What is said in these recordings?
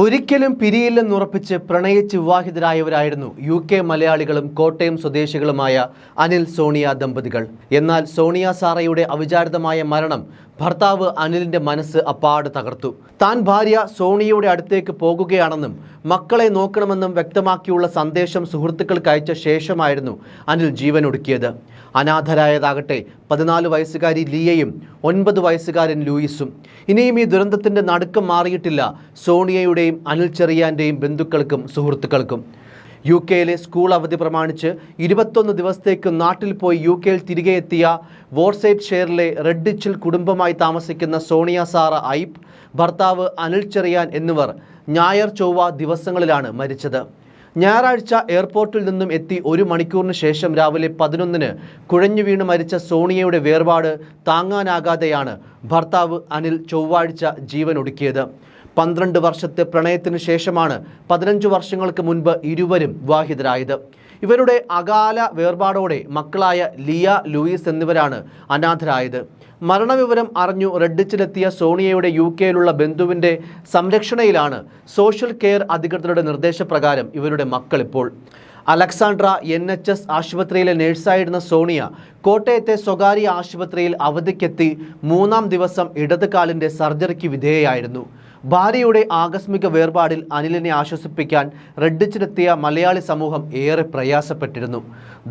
ഒരിക്കലും പിരിയില്ലെന്നുറപ്പിച്ച് പ്രണയിച്ച് വിവാഹിതരായവരായിരുന്നു U K മലയാളികളും കോട്ടയം സ്വദേശികളുമായ അനിൽ സോണിയ ദമ്പതികൾ. എന്നാൽ സോണിയ സാറയുടെ അവിചാരിതമായ മരണം ഭർത്താവ് അനിലിന്റെ മനസ്സ് അപ്പാട് തകർത്തു. താൻ ഭാര്യ സോണിയയുടെ അടുത്തേക്ക് പോകുകയാണെന്നും മക്കളെ നോക്കണമെന്നും വ്യക്തമാക്കിയുള്ള സന്ദേശം സുഹൃത്തുക്കൾക്ക് അയച്ച ശേഷമായിരുന്നു അനിൽ ജീവൻ ഒടുക്കിയത് അനാഥരായതാകട്ടെ പതിനാല് വയസ്സുകാരി ലിയയും ഒൻപത് വയസ്സുകാരൻ ലൂയിസും. ഇനിയും ഈ ദുരന്തത്തിന്റെ നടുക്കം മാറിയിട്ടില്ല സോണിയയുടെയും അനിൽ ചെറിയാന്റെയും ബന്ധുക്കൾക്കും സുഹൃത്തുക്കൾക്കും. യു കെയിലെ സ്കൂൾ അവധി പ്രമാണിച്ച് ഇരുപത്തൊന്ന് ദിവസത്തേക്ക് നാട്ടിൽ പോയി യു കെയിൽ തിരികെ എത്തിയ വോർസൈറ്റ് ഷെയറിലെ റെഡിച്ചിൽ കുടുംബമായി താമസിക്കുന്ന സോണിയ സാറ ഐപ്പ് ഭർത്താവ് അനിൽ ചെറിയാൻ എന്നിവർ ഞായർ ചൊവ്വ ദിവസങ്ങളിലാണ് മരിച്ചത്. ഞായറാഴ്ച എയർപോർട്ടിൽ നിന്നും എത്തി ഒരു മണിക്കൂറിന് ശേഷം രാവിലെ പതിനൊന്നിന് കുഴഞ്ഞു വീണ് മരിച്ച സോണിയയുടെ വേർപാട് താങ്ങാനാകാതെയാണ് ഭർത്താവ് അനിൽ ചൊവ്വാഴ്ച ജീവൻ ഒടുക്കിയത് പന്ത്രണ്ട് വർഷത്തെ പ്രണയത്തിന് ശേഷമാണ് പതിനഞ്ച് വർഷങ്ങൾക്ക് മുൻപ് ഇരുവരും വിവാഹിതരായത്. ഇവരുടെ അകാല വേർപാടോടെ മക്കളായ ലിയ ലൂയിസ് എന്നിവരാണ് അനാഥരായത്. മരണവിവരം അറിഞ്ഞു റെഡിച്ചിലെത്തിയ സോണിയയുടെ യു കെയിലുള്ള ബന്ധുവിന്റെ സംരക്ഷണയിലാണ് സോഷ്യൽ കെയർ അധികൃതരുടെ നിർദ്ദേശപ്രകാരം ഇവരുടെ മക്കൾ ഇപ്പോൾ അലക്സാണ്ട്ര എൻ എച്ച് എസ് ആശുപത്രിയിലെ നഴ്സായിരുന്ന സോണിയ കോട്ടയത്തെ സ്വകാര്യ ആശുപത്രിയിൽ അവധിക്കെത്തി മൂന്നാം ദിവസം ഇടത് കാലിന്റെ സർജറിക്ക് വിധേയയായിരുന്നു. ഭാര്യയുടെ ആകസ്മിക വേർപാടിൽ അനിലിനെ ആശ്വസിപ്പിക്കാൻ റെഡിച്ചിനെത്തിയ മലയാളി സമൂഹം ഏറെ പ്രയാസപ്പെട്ടിരുന്നു.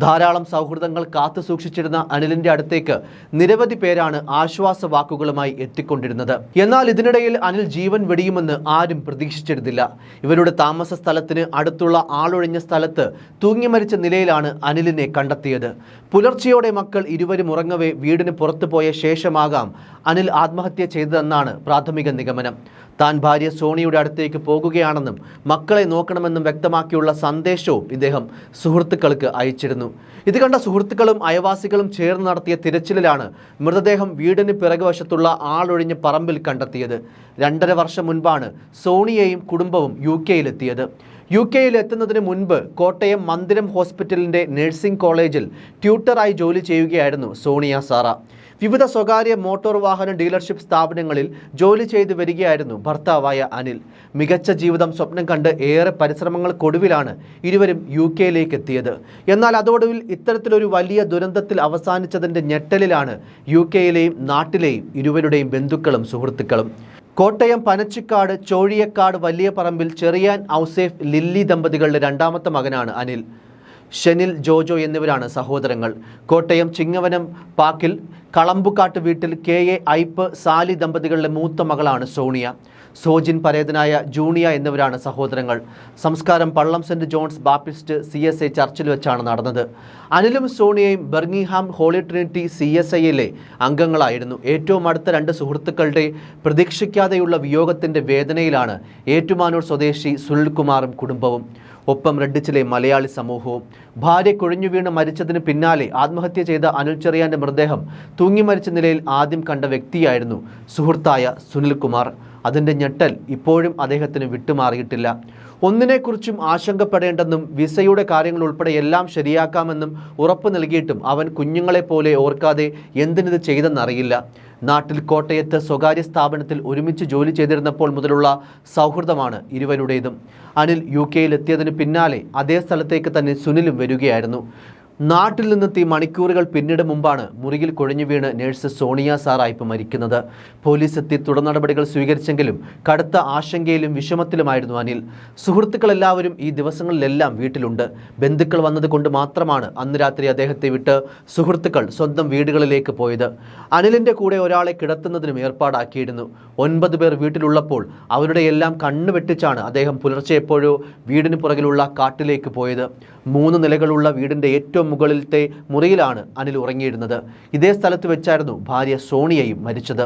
ധാരാളം സൗഹൃദങ്ങൾ കാത്തു സൂക്ഷിച്ചിരുന്ന അനിലിന്റെ അടുത്തേക്ക് നിരവധി പേരാണ് ആശ്വാസ വാക്കുകളുമായി എത്തിക്കൊണ്ടിരുന്നത്. എന്നാൽ ഇതിനിടയിൽ അനിൽ ജീവൻ വെടിയുമെന്ന് ആരും പ്രതീക്ഷിച്ചിരുന്നില്ല. ഇവരുടെ താമസ സ്ഥലത്തിന് അടുത്തുള്ള ആളൊഴിഞ്ഞ സ്ഥലത്ത് തൂങ്ങി മരിച്ച നിലയിലാണ് അനിലിനെ കണ്ടെത്തിയത്. പുലർച്ചെയോടെ മക്കൾ ഇരുവരും ഉറങ്ങവേ വീടിന് പുറത്തു പോയ ശേഷമാകാം അനിൽ ആത്മഹത്യ ചെയ്തതെന്നാണ് പ്രാഥമിക നിഗമനം. താൻ ഭാര്യ സോണിയുടെ അടുത്തേക്ക് പോകുകയാണെന്നും മക്കളെ നോക്കണമെന്നും വ്യക്തമാക്കിയുള്ള സന്ദേശവും ഇദ്ദേഹം സുഹൃത്തുക്കൾക്ക് അയച്ചിരുന്നു. ഇത് കണ്ട സുഹൃത്തുക്കളും അയവാസികളും ചേർന്ന് നടത്തിയ തിരച്ചിലിലാണ് മൃതദേഹം വീടിന് പിറകുവശത്തുള്ള ആളൊഴിഞ്ഞ പറമ്പിൽ കണ്ടെത്തിയത്. രണ്ടര വർഷം മുൻപാണ് സോണിയയും കുടുംബവും യു കെയിലെത്തിയത്. യു കെയിൽ എത്തുന്നതിന് മുൻപ് കോട്ടയം മന്ദിരം ഹോസ്പിറ്റലിന്റെ നഴ്സിംഗ് കോളേജിൽ ട്യൂട്ടറായി ജോലി ചെയ്യുകയായിരുന്നു സോണിയ സാറ. വിവിധ സ്വകാര്യ മോട്ടോർ വാഹന ഡീലർഷിപ്പ് സ്ഥാപനങ്ങളിൽ ജോലി ചെയ്തു വരികയായിരുന്നു ഭർത്താവായ അനിൽ. മികച്ച ജീവിതം സ്വപ്നം കണ്ട് ഏറെ പരിശ്രമങ്ങൾക്കൊടുവിലാണ് ഇരുവരും യു കെയിലേക്ക് എത്തിയത്. എന്നാൽ അതോടൊടുവിൽ ഇത്തരത്തിലൊരു വലിയ ദുരന്തത്തിൽ അവസാനിച്ചതിന്റെ ഞെട്ടലിലാണ് യു കെയിലെയും നാട്ടിലെയും ഇരുവരുടെയും ബന്ധുക്കളും സുഹൃത്തുക്കളും. കോട്ടയം പനച്ചിക്കാട് ചോഴിയക്കാട് വലിയ പറമ്പിൽ ചെറിയാൻ ഔസേഫ് ലില്ലി ദമ്പതികളുടെ രണ്ടാമത്തെ മകനാണ് അനിൽ. ഷെനിൽ ജോജോ എന്നിവരാണ് സഹോദരങ്ങൾ. കോട്ടയം ചിങ്ങവനം പാക്കിൽ കളമ്പുകാട്ട് വീട്ടിൽ കെ എ ഐപ്പ് സാലി ദമ്പതികളുടെ മൂത്ത മകളാണ് സോണിയ. സോജിൻ പരേതനായ ജൂണിയ എന്നിവരാണ് സഹോദരങ്ങൾ. സംസ്കാരം Pallam saint John's Baptist C S I ചർച്ചിൽ വെച്ചാണ് നടന്നത്. അനിലും സോണിയയും Birmingham holy trinity C S ഐയിലെ അംഗങ്ങളായിരുന്നു. ഏറ്റവും അടുത്ത രണ്ട് സുഹൃത്തുക്കളുടെ പ്രതീക്ഷിക്കാതെയുള്ള വിയോഗത്തിന്റെ വേദനയിലാണ് ഏറ്റുമാനൂർ സ്വദേശി സുനിൽകുമാറും കുടുംബവും. ഒപ്പം റെഡിച്ചിലെ മലയാളി സമൂഹവും. ഭാര്യ കുഴഞ്ഞു വീണ് മരിച്ചതിന് പിന്നാലെ ആത്മഹത്യ ചെയ്ത അനിൽ ചെറിയാന്റെ മൃതദേഹം തൂങ്ങി മരിച്ച നിലയിൽ ആദ്യം കണ്ട വ്യക്തിയായിരുന്നു സുഹൃത്തായ സുനിൽകുമാർ അതിന്റെ ഞെട്ടൽ ഇപ്പോഴും അദ്ദേഹത്തിന് വിട്ടുമാറിയിട്ടില്ല. ഒന്നിനെക്കുറിച്ചും ആശങ്കപ്പെടേണ്ടെന്നും വിസയുടെ കാര്യങ്ങൾ ഉൾപ്പെടെ എല്ലാം ശരിയാക്കാമെന്നും ഉറപ്പ് നൽകിയിട്ടും അവൻ കുഞ്ഞുങ്ങളെപ്പോലെ ഓർക്കാതെ എന്തിനിത് ചെയ്തെന്നറിയില്ല. നാട്ടിൽ കോട്ടയത്ത് സ്വകാര്യ സ്ഥാപനത്തിൽ ഒരുമിച്ച് ജോലി ചെയ്തിരുന്നപ്പോൾ മുതലുള്ള സൗഹൃദമാണ് ഇരുവരുടേതും. അനിൽ യു കെയിൽ എത്തിയതിന് പിന്നാലെ അതേ സ്ഥലത്തേക്ക് തന്നെ സുനിലും വരികയായിരുന്നു. നാട്ടിൽ നിന്നെത്തി മണിക്കൂറുകൾ പിന്നീട് മുമ്പാണ് മുറിയിൽ കുഴഞ്ഞു വീണ് നഴ്സ് സോണിയ സാറായിപ്പ് മരിക്കുന്നത്. പോലീസ് എത്തി തുടർ നടപടികൾ സ്വീകരിച്ചെങ്കിലും കടുത്ത ആശങ്കയിലും വിഷമത്തിലുമായിരുന്നു അനിൽ. സുഹൃത്തുക്കളെല്ലാവരും ഈ ദിവസങ്ങളിലെല്ലാം വീട്ടിലുണ്ട്. ബന്ധുക്കൾ വന്നതുകൊണ്ട് മാത്രമാണ് അന്ന് രാത്രി അദ്ദേഹത്തെ വിട്ട് സുഹൃത്തുക്കൾ സ്വന്തം വീടുകളിലേക്ക് പോയത്. അനിലിന്റെ കൂടെ ഒരാളെ കിടത്തുന്നതിനും ഏർപ്പാടാക്കിയിരുന്നു. ഒൻപത് പേർ വീട്ടിലുള്ളപ്പോൾ അവരുടെ എല്ലാം കണ്ണു വെട്ടിച്ചാണ് അദ്ദേഹം പുലർച്ചെ എപ്പോഴോ വീടിന് പുറകിലുള്ള കാട്ടിലേക്ക് പോയത്. മൂന്ന് നിലകളുള്ള വീടിന്റെ ഏറ്റവും മുകളിലത്തെ മുറിയിലാണ് അനിൽ ഉറങ്ങിയിരുന്നത്. ഇതേ സ്ഥലത്ത് വെച്ചായിരുന്നു ഭാര്യ സോണിയയും മരിച്ചത്.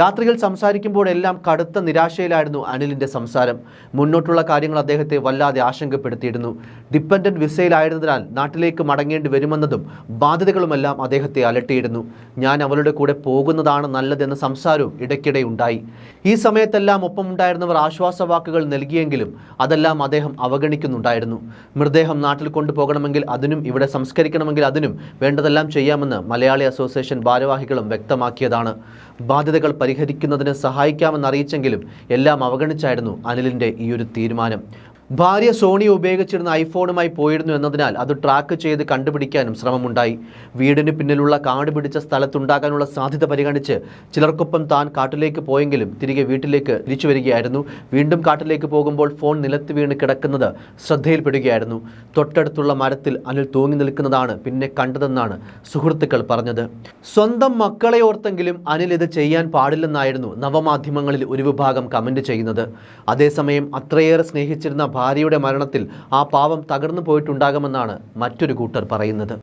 രാത്രിയിൽ സംസാരിക്കുമ്പോഴെല്ലാം കടുത്ത നിരാശയിലായിരുന്നു അനിലിന്റെ സംസാരം. മുന്നോട്ടുള്ള കാര്യങ്ങൾ അദ്ദേഹത്തെ വല്ലാതെ ആശങ്കപ്പെടുത്തിയിരുന്നു. ഡിപ്പൻഡന്റ് വിസയിലായിരുന്നതിനാൽ നാട്ടിലേക്ക് മടങ്ങേണ്ടി വരുമെന്നതും ബാധ്യതകളുമെല്ലാം അദ്ദേഹത്തെ അലട്ടിയിരുന്നു. ഞാൻ അവളുടെ കൂടെ പോകുന്നതാണ് നല്ലതെന്ന സംസാരവും ഇടയ്ക്കിടെ ഉണ്ടായി. ഈ സമയത്തെല്ലാം ഒപ്പമുണ്ടായിരുന്നവർ ആശ്വാസവാക്കുകൾ നൽകിയെങ്കിലും അതെല്ലാം അദ്ദേഹം അവഗണിക്കുന്നുണ്ടായിരുന്നു. മൃതദേഹം നാട്ടിൽ കൊണ്ടുപോകണമെങ്കിൽ അതിനും ഇവിടെ സംസ്കരിക്കണമെങ്കിൽ അതിനും വേണ്ടതെല്ലാം ചെയ്യാമെന്ന് മലയാളി അസോസിയേഷൻ ഭാരവാഹികളും വ്യക്തമാക്കിയതാണ്. ബാധ്യതകൾ പരിഹരിക്കുന്നതിന് സഹായിക്കാമെന്ന് അറിയിച്ചെങ്കിലും എല്ലാം അവഗണിച്ചായിരുന്നു അനിലിന്റെ ഈ ഒരു തീരുമാനം. ഭാര്യ സോണി ഉപയോഗിച്ചിരുന്ന ഐഫോണുമായി പോയിരുന്നു എന്നതിനാൽ അത് ട്രാക്ക് ചെയ്ത് കണ്ടുപിടിക്കാനും ശ്രമമുണ്ടായി. വീടിന് പിന്നിലുള്ള കാട് പിടിച്ച സ്ഥലത്തുണ്ടാകാനുള്ള സാധ്യത പരിഗണിച്ച് ചിലർക്കൊപ്പം താൻ കാട്ടിലേക്ക് പോയെങ്കിലും തിരികെ വീട്ടിലേക്ക് തിരിച്ചു വരികയായിരുന്നു. വീണ്ടും കാട്ടിലേക്ക് പോകുമ്പോൾ ഫോൺ നിലത്ത് വീണ് കിടക്കുന്നത് ശ്രദ്ധയിൽപ്പെടുകയായിരുന്നു. തൊട്ടടുത്തുള്ള മരത്തിൽ അനിൽ തൂങ്ങി നിൽക്കുന്നതാണ് പിന്നെ കണ്ടതെന്നാണ് സുഹൃത്തുക്കൾ പറഞ്ഞത്. സ്വന്തം മക്കളെ ഓർത്തെങ്കിലും അനിൽ ഇത് ചെയ്യാൻ പാടില്ലെന്നായിരുന്നു നവമാധ്യമങ്ങളിൽ ഒരു വിഭാഗം കമന്റ് ചെയ്യുന്നത്. അതേസമയം അത്രയേറെ സ്നേഹിച്ചിരുന്ന ഭാര്യയുടെ മരണത്തിൽ ആ പാവം തകർന്നു പോയിട്ടുണ്ടാകുമെന്നാണ് മറ്റൊരു കൂട്ടർ പറയുന്നത്.